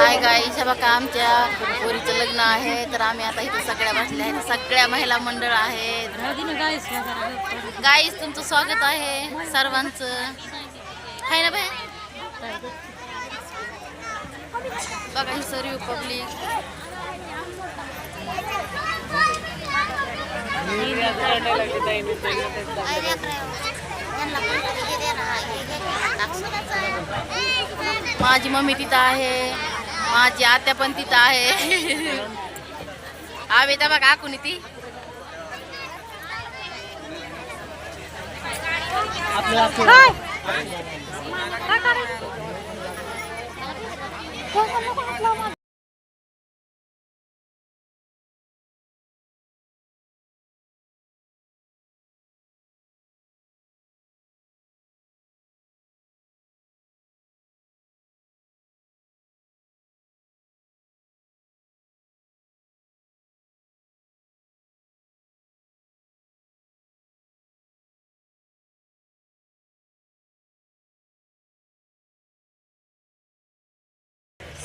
हाय गाई बघा आमच्या पोरीचं लग्न आहे. तर आम्ही आता इथे सगळ्या बसल्या आहेत. सगळ्या महिला मंडळ आहेत. गाईस तुमचं स्वागत आहे सर्वांचं. आहे ना बाय बघा ही सर्व पब्लिक माझी मम्मी तिथं आहे. माझी आत्या पण तिथं आहे. आवे तर बघा आकुनी ती?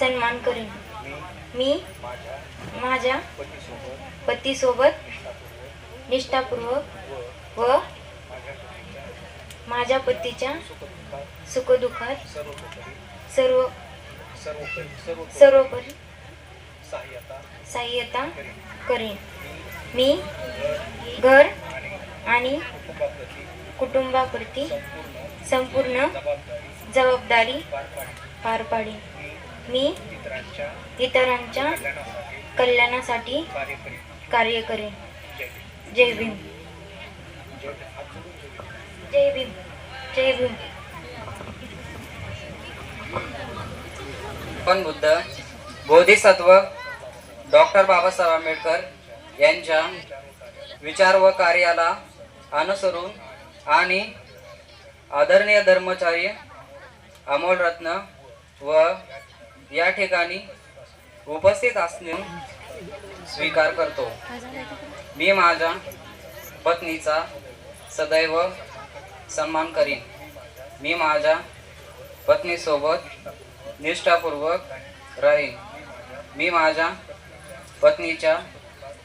सन्मान करेन. मी माझ्या पतीसोबत निष्ठापूर्वक व माझ्या पतीच्या सुखदुःखात सर्व सर्वोपरी सहाय्यता करेन. मी घर आणि कुटुंबाप्रती संपूर्ण जबाबदारी पार पाडेन. मी इतरांच्या कल्याणासाठी कार्य करेन. जय भीम. जय भीम. जय भीम. पण बुद्ध बोधिसत्व डॉक्टर बाबासाहेब आंबेडकर यांच्या विचार व कार्याला अनुसरून आणि आदरणीय धर्मचार्य अमोल रत्न व या ठिकाणी उपस्थित असणे स्वीकार करतो. मी माझ्या पत्नीचा सदैव सन्मान करीन. मी माझ्या पत्नीसोबत निष्ठापूर्वक राहीन. मी माझ्या पत्नीच्या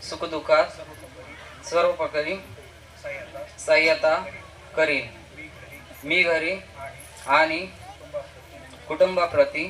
सुखदुःखात सर्व प्रकारे सहाय्यता करीन. मी घरी आणि कुटुंबाप्रती